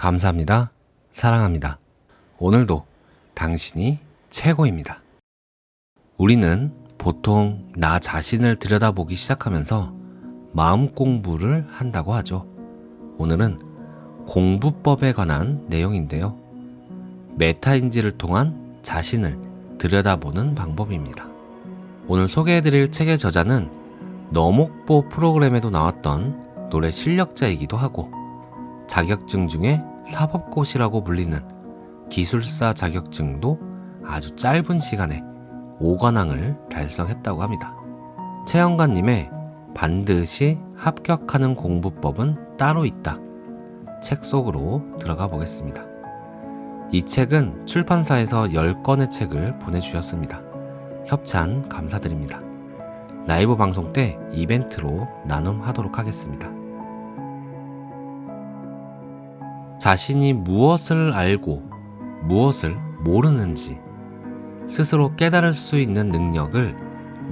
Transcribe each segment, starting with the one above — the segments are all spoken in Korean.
감사합니다. 사랑합니다. 오늘도 당신이 최고입니다. 우리는 보통 나 자신을 들여다보기 시작하면서 마음 공부를 한다고 하죠. 오늘은 공부법에 관한 내용인데요. 메타인지를 통한 자신을 들여다보는 방법입니다. 오늘 소개해드릴 책의 저자는 너목보 프로그램에도 나왔던 노래 실력자이기도 하고 자격증 중에 사법고시라고 불리는 기술사 자격증도 아주 짧은 시간에 5관왕을 달성했다고 합니다. 최영관님의 반드시 합격하는 공부법은 따로 있다. 책 속으로 들어가 보겠습니다. 이 책은 출판사에서 10권의 책을 보내주셨습니다. 협찬 감사드립니다. 라이브 방송 때 이벤트로 나눔하도록 하겠습니다. 자신이 무엇을 알고 무엇을 모르는지 스스로 깨달을 수 있는 능력을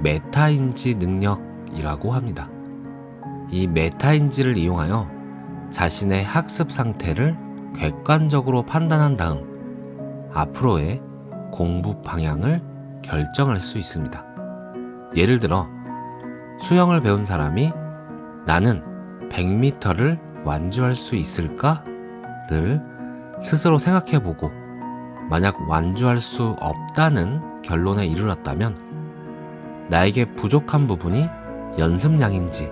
메타인지 능력이라고 합니다. 이 메타인지를 이용하여 자신의 학습 상태를 객관적으로 판단한 다음 앞으로의 공부 방향을 결정할 수 있습니다. 예를 들어 수영을 배운 사람이 나는 100m를 완주할 수 있을까? 를 스스로 생각해 보고 만약 완주할 수 없다는 결론에 이르렀다면 나에게 부족한 부분이 연습량인지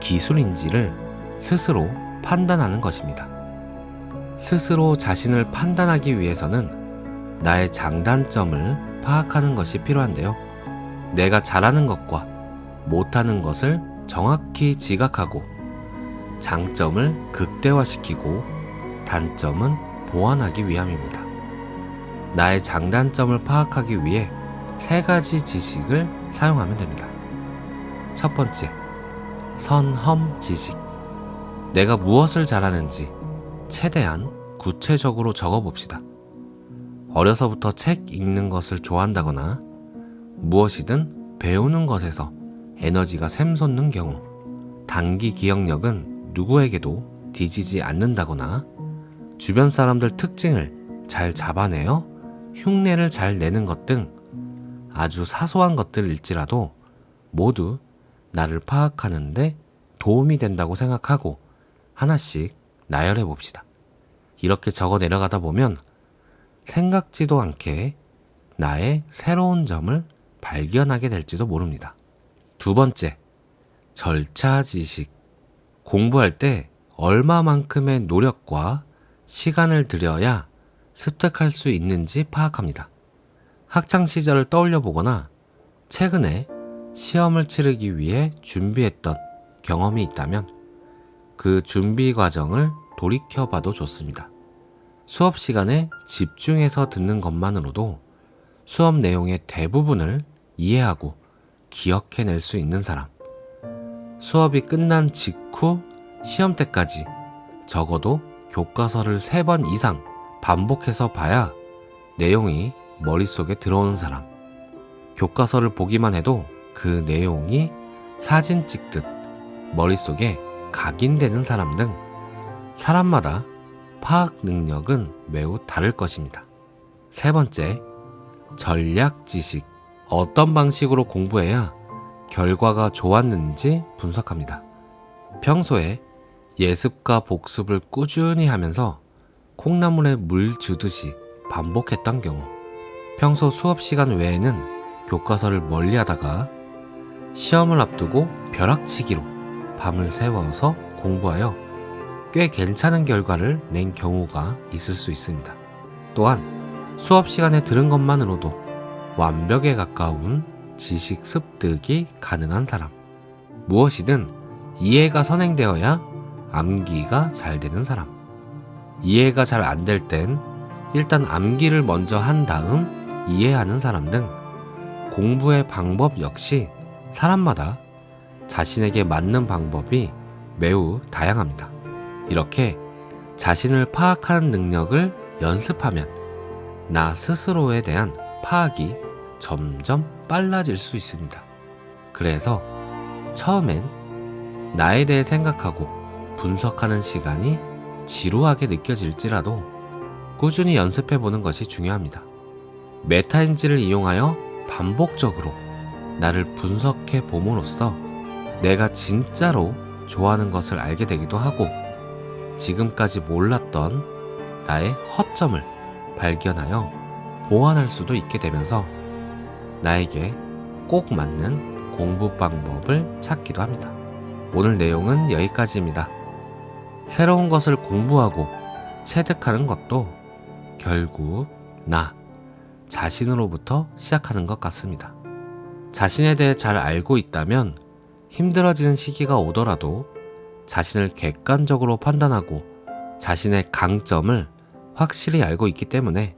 기술인지를 스스로 판단하는 것입니다. 스스로 자신을 판단하기 위해서는 나의 장단점을 파악하는 것이 필요한데요. 내가 잘하는 것과 못하는 것을 정확히 지각하고 장점을 극대화시키고 단점은 보완하기 위함입니다. 나의 장단점을 파악하기 위해 세 가지 지식을 사용하면 됩니다. 첫 번째, 선험 지식. 내가 무엇을 잘하는지 최대한 구체적으로 적어 봅시다. 어려서부터 책 읽는 것을 좋아한다거나 무엇이든 배우는 것에서 에너지가 샘솟는 경우 단기 기억력은 누구에게도 뒤지지 않는다거나 주변 사람들 특징을 잘 잡아내어 흉내를 잘 내는 것 등 아주 사소한 것들일지라도 모두 나를 파악하는데 도움이 된다고 생각하고 하나씩 나열해 봅시다. 이렇게 적어 내려가다 보면 생각지도 않게 나의 새로운 점을 발견하게 될지도 모릅니다. 두 번째, 절차 지식. 공부할 때 얼마만큼의 노력과 시간을 들여야 습득할 수 있는지 파악합니다. 학창 시절을 떠올려 보거나 최근에 시험을 치르기 위해 준비했던 경험이 있다면 그 준비 과정을 돌이켜 봐도 좋습니다. 수업 시간에 집중해서 듣는 것만으로도 수업 내용의 대부분을 이해하고 기억해낼 수 있는 사람. 수업이 끝난 직후 시험 때까지 적어도 교과서를 세 번 이상 반복해서 봐야 내용이 머릿속에 들어오는 사람. 교과서를 보기만 해도 그 내용이 사진 찍듯 머릿속에 각인되는 사람 등 사람마다 파악 능력은 매우 다를 것입니다. 세 번째, 전략 지식. 어떤 방식으로 공부해야 결과가 좋았는지 분석합니다. 평소에 예습과 복습을 꾸준히 하면서 콩나물에 물 주듯이 반복했던 경우, 평소 수업 시간 외에는 교과서를 멀리 하다가 시험을 앞두고 벼락치기로 밤을 새워서 공부하여 꽤 괜찮은 결과를 낸 경우가 있을 수 있습니다. 또한 수업 시간에 들은 것만으로도 완벽에 가까운 지식 습득이 가능한 사람. 무엇이든 이해가 선행되어야 암기가 잘 되는 사람. 이해가 잘 안 될 땐 일단 암기를 먼저 한 다음 이해하는 사람 등 공부의 방법 역시 사람마다 자신에게 맞는 방법이 매우 다양합니다. 이렇게 자신을 파악하는 능력을 연습하면 나 스스로에 대한 파악이 점점 빨라질 수 있습니다. 그래서 처음엔 나에 대해 생각하고 분석하는 시간이 지루하게 느껴질지라도 꾸준히 연습해 보는 것이 중요합니다. 메타인지를 이용하여 반복적으로 나를 분석해 봄으로써 내가 진짜로 좋아하는 것을 알게 되기도 하고 지금까지 몰랐던 나의 허점을 발견하여 보완할 수도 있게 되면서 나에게 꼭 맞는 공부 방법을 찾기도 합니다. 오늘 내용은 여기까지입니다. 새로운 것을 공부하고 체득하는 것도 결국 나 자신으로부터 시작하는 것 같습니다. 자신에 대해 잘 알고 있다면 힘들어지는 시기가 오더라도 자신을 객관적으로 판단하고 자신의 강점을 확실히 알고 있기 때문에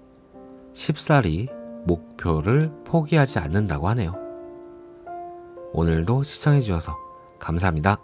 쉽사리 목표를 포기하지 않는다고 하네요. 오늘도 시청해주셔서 감사합니다.